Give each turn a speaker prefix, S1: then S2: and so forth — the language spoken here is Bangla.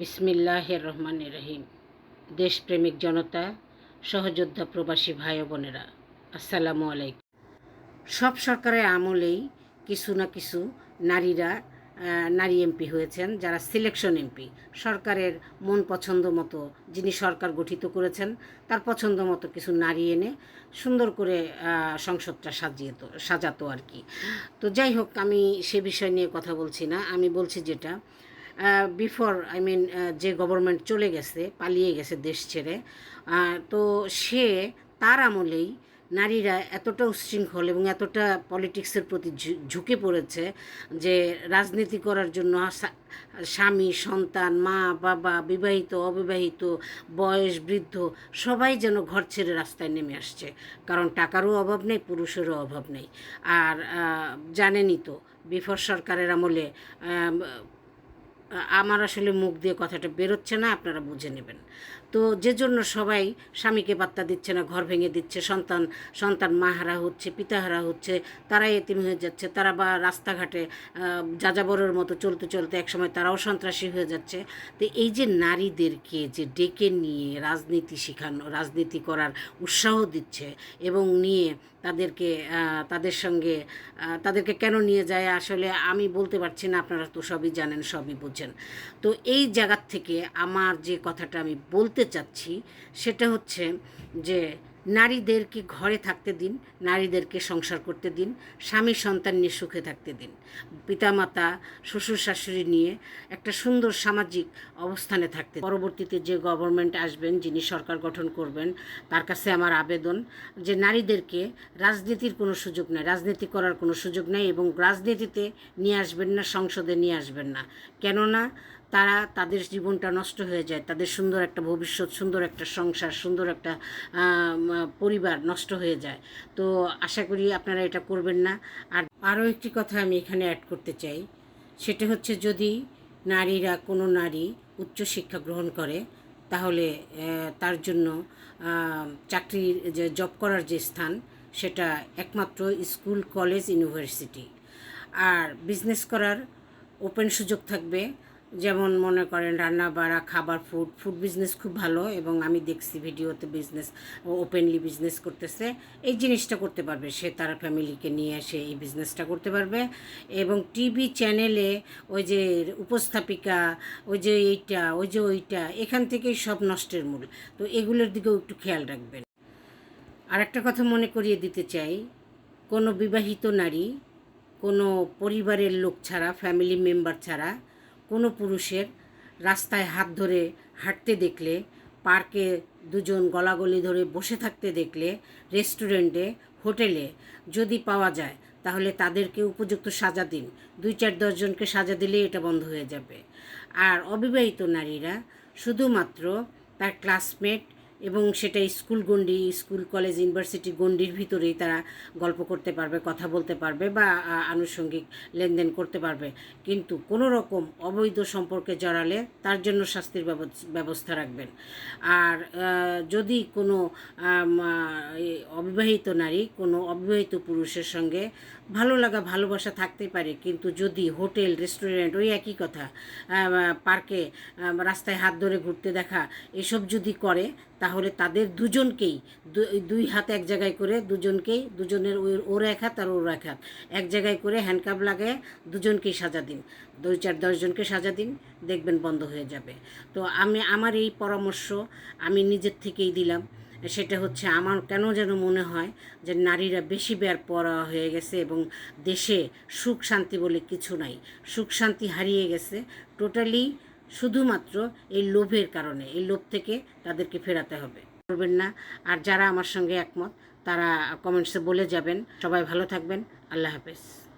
S1: বিসমিল্লাহির রহমান রহিম দেশপ্রেমিক জনতা, সহযোদ্ধা প্রবাসী ভাই বোনেরা, আসসালামু আলাইকুম। সব সরকারের আমলেই কিছু না কিছু নারীরা নারী এমপি হয়েছেন, যারা সিলেকশন এমপি। সরকারের মন পছন্দ মতো যিনি সরকার গঠিত করেছেন, তার পছন্দ মতো কিছু নারী এনে সুন্দর করে সংসদটা সাজিয়ে তো, সাজাতো আর কি। তো যাই হোক, আমি সে বিষয় নিয়ে কথা বলছি না। আমি বলছি যেটা বিফোর আই মিন যে গভর্নমেন্ট চলে গেছে পালিয়ে গেছে দেশ ছেড়ে তো সে তার আমলেই নারীরা এতটা উচ্ছৃঙ্খল এবং এতটা পলিটিক্সের প্রতি ঝুঁকে পড়েছে যে রাজনীতি করার জন্য স্বামী সন্তান মা বাবা বিবাহিত অবিবাহিত বয়স বৃদ্ধ সবাই যেন ঘর ছেড়ে রাস্তায় নেমে আসছে। কারণ টাকারও অভাব নেই পুরুষেরও অভাব নেই। আর জানেনই তো বিফর সরকারের আমলে আম, আমার আসলে মুখ দিয়ে কথাটা বেরোচ্ছে না, আপনারা বুঝে নেবেন। তো যে জন্য সবাই স্বামীকে পাত্তা দিচ্ছে না, ঘর ভেঙে দিচ্ছে, সন্তান সন্তান মাহারা হচ্ছে, পিতাহারা হচ্ছে তারা এতিম হয়ে যাচ্ছে, তারা বা রাস্তাঘাটে যাযাবরের মতো চলতে চলতে একসময় তারাও সন্ত্রাসী হয়ে যাচ্ছে। তো এই যে নারীদেরকে যে ডেকে নিয়ে রাজনীতি শেখানো, রাজনীতি করার উৎসাহ দিচ্ছে এবং নিয়ে তাদেরকে তাদের সঙ্গে তাদেরকে কেন নিয়ে যায়? আসলে আমি বলতে পারছি না, আপনারা তো সবই জানেন, সবই বুঝেন। তো এই জায়গার থেকে আমার যে কথাটা আমি বলতে চাচ্ছি সেটা হচ্ছে যে নারীদেরকে ঘরে থাকতে দিন, নারীদেরকে সংসার করতে দিন, স্বামী সন্তান নিয়ে সুখে থাকতে দিন। পিতামাতা, শ্বশুর শাশুড়ি নিয়ে একটা সুন্দর সামাজিক অবস্থানে থাকতে পরবর্তীতে যে গভর্নমেন্ট আসবেন, যিনি সরকার গঠন করবেন, তার কাছে আমার আবেদন যে নারীদেরকে রাজনীতির কোনো সুযোগ নেই, রাজনীতি করার কোনো সুযোগ নেই এবং রাজনীতিতে নিয়ে আসবেন না, সংসদে নিয়ে আসবেন না। কেননা তারা তাদের জীবনটা নষ্ট হয়ে যায়, তাদের সুন্দর একটা ভবিষ্যৎ, সুন্দর একটা সংসার, সুন্দর একটা পরিবার নষ্ট হয়ে যায়। তো আশা করি আপনারা এটা করবেন না। আর আরও একটি কথা আমি এখানে অ্যাড করতে চাই, সেটা হচ্ছে যদি নারীরা, কোনো নারী উচ্চশিক্ষা গ্রহণ করে, তাহলে তার জন্য চাকরির যে জব করার যে স্থান, সেটা একমাত্র স্কুল, কলেজ, ইউনিভার্সিটি। আর বিজনেস করার ওপেন সুযোগ থাকবে যেমন মনে করেন রান্না বাড়া, খাবার ফুড ফুড বিজনেস খুব ভালো এবং আমি দেখছি ভিডিওতে বিজনেস ওপেনলি বিজনেস করতেছে। এই জিনিসটা করতে পারবে, সে তার ফ্যামিলিকে নিয়ে এসে এই বিজনেসটা করতে পারবে এবং টিভি চ্যানেলে ওই যে উপস্থাপিকা, ওই যে এইটা, ওই যে ওইটা, এখান থেকেই সব নষ্টের মূল। তো এগুলোর দিকেও একটু খেয়াল রাখবেন। আর একটা কথা মনে করিয়ে দিতে চাই, কোনো বিবাহিত নারী, কোনো পরিবারের লোক ছাড়া ফ্যামিলি মেম্বার ছাড়া কোনো পুরুষের রাস্তায় হাত ধরে হাঁটতে দেখলে, পার্কে দুজন গলাগলি ধরে বসে থাকতে দেখলে, রেস্টুরেন্টে, হোটেলে যদি পাওয়া যায়, তাহলে তাদেরকে উপযুক্ত সাজা দিন। দুই চার দশজনকে সাজা দিলেই এটা বন্ধ হয়ে যাবে। আর অবিবাহিত নারীরা শুধুমাত্র তার ক্লাসমেট এবং সেটা স্কুল গণ্ডি, স্কুল, কলেজ, ইউনিভার্সিটি গণ্ডির ভিতরেই তারা গল্প করতে পারবে, কথা বলতে পারবে বা আনুষঙ্গিক লেনদেন করতে পারবে। কিন্তু কোনো রকম অবৈধ সম্পর্কে জড়ালে তার জন্য শাস্তির ব্যবস- ব্যবস্থা রাখবেন। আর যদি কোনো অবিবাহিত নারী কোনো অবিবাহিত পুরুষের সঙ্গে ভালো লাগা, ভালোবাসা থাকতে পারে, কিন্তু যদি হোটেল, রেস্টুরেন্ট ওই একই কথা পার্কে রাস্তায় হাত ধরে ঘুরতে দেখা, এসব যদি করে তাহলে তাদের দুজনকেই দুই হাত এক জায়গায় করে দুজনকেই, দুজনের ওর এক হাত আর ওর এক হাত। এক জায়গায় করে হ্যান্ডকাপ লাগায় দুজনকেই সাজা দিন। দুই চার দশজনকে সাজা দিন, দেখবেন বন্ধ হয়ে যাবে। তো আমি, আমার এই পরামর্শ আমি নিজের থেকেই দিলাম। সেটা হচ্ছে আমার কেন যেন মনে হয় যে নারীরা বেশি বের পড়া হয়ে গেছে এবং দেশে সুখ শান্তি বলে কিছু নাই। সুখ শান্তি হারিয়ে গেছে। টোটালি শুধুমাত্র এই লোভের কারণে, এই লোভ থেকে তাদেরকে ফেরাতে হবে। করবেন না। আর যারা আমার সঙ্গে একমত, তারা কমেন্টসে বলে যাবেন। সবাই ভালো থাকবেন। আল্লাহ হাফেজ।